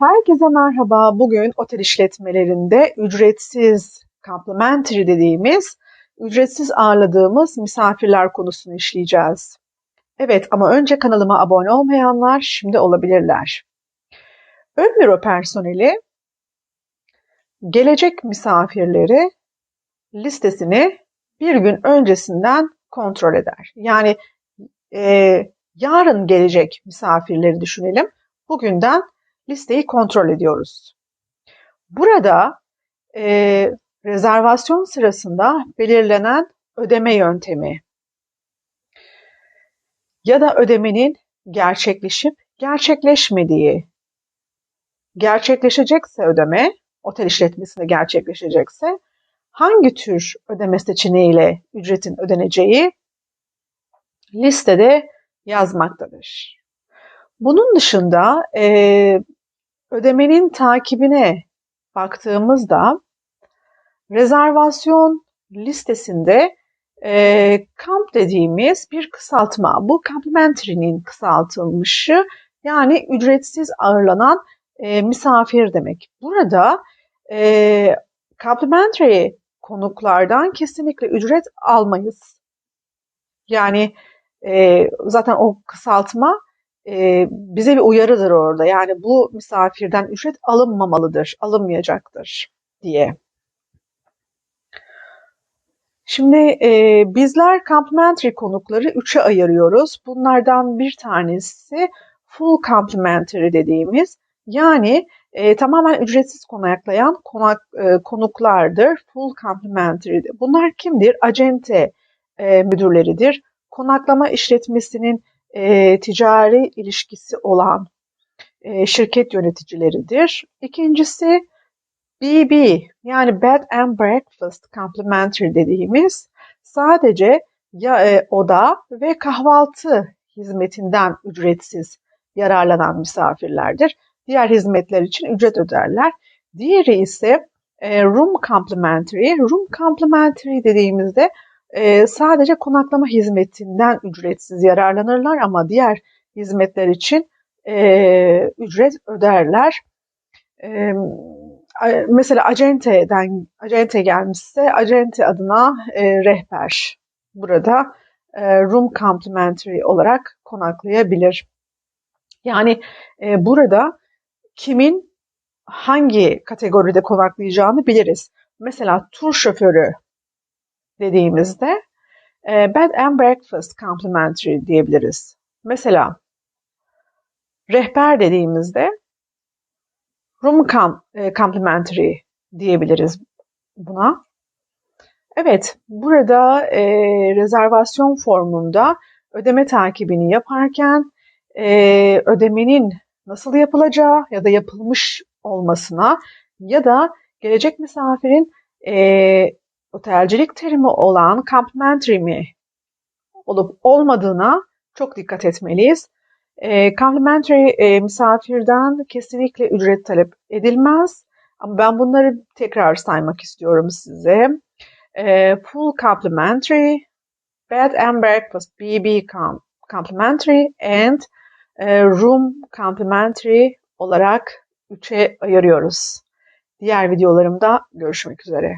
Herkese merhaba. Bugün otel işletmelerinde ücretsiz complimentary dediğimiz, ücretsiz ağırladığımız misafirler konusunu işleyeceğiz. Evet ama önce kanalıma abone olmayanlar şimdi olabilirler. Ön büro personeli gelecek misafirleri listesini bir gün öncesinden kontrol eder. Yani e, yarın gelecek misafirleri düşünelim. Bugünden listeyi kontrol ediyoruz. Burada e, rezervasyon sırasında belirlenen ödeme yöntemi ya da ödemenin gerçekleşip gerçekleşmediği, gerçekleşecekse ödeme, otel işletmesinde gerçekleşecekse hangi tür ödeme seçeneğiyle ücretin ödeneceği listede yazmaktadır. Bunun dışında e, ödemenin takibine baktığımızda rezervasyon listesinde e, kamp dediğimiz bir kısaltma. Bu complementary'nin kısaltılmışı yani ücretsiz ağırlanan e, misafir demek. Burada e, complimentary konuklardan kesinlikle ücret almayız. Yani e, zaten o kısaltma e, bize bir uyarıdır orada. Yani bu misafirden ücret alınmamalıdır, alınmayacaktır diye. Şimdi e, bizler complimentary konukları üçe ayırıyoruz. Bunlardan bir tanesi full complimentary dediğimiz yani e, tamamen ücretsiz konaklayan konak, e, konuklardır. Full complimentary. Bunlar kimdir? Acente e, müdürleridir. Konaklama işletmesinin e, ticari ilişkisi olan e, şirket yöneticileridir. İkincisi BB yani Bed and Breakfast Complimentary dediğimiz sadece ya e, oda ve kahvaltı hizmetinden ücretsiz yararlanan misafirlerdir. Diğer hizmetler için ücret öderler. Diğeri ise e, Room Complimentary. Room Complimentary dediğimizde e, sadece konaklama hizmetinden ücretsiz yararlanırlar ama diğer hizmetler için e, ücret öderler. E, mesela Acente'den Acente gelmişse Acente adına e, rehber burada e, room complimentary olarak konaklayabilir. Yani e, burada kimin hangi kategoride konaklayacağını biliriz. Mesela tur şoförü dediğimizde e, bed and breakfast complimentary diyebiliriz. Mesela rehber dediğimizde room com, e, complimentary diyebiliriz buna. Evet, burada e, rezervasyon formunda ödeme takibini yaparken e, ödemenin nasıl yapılacağı ya da yapılmış olmasına ya da gelecek misafirin e, otelcilik terimi olan complimentary mi olup olmadığına çok dikkat etmeliyiz. E, complimentary e, misafirden kesinlikle ücret talep edilmez. Ama ben bunları tekrar saymak istiyorum size. E, full complimentary, bed and breakfast, BB complimentary and e, room complimentary olarak üçe ayırıyoruz. Diğer videolarımda görüşmek üzere.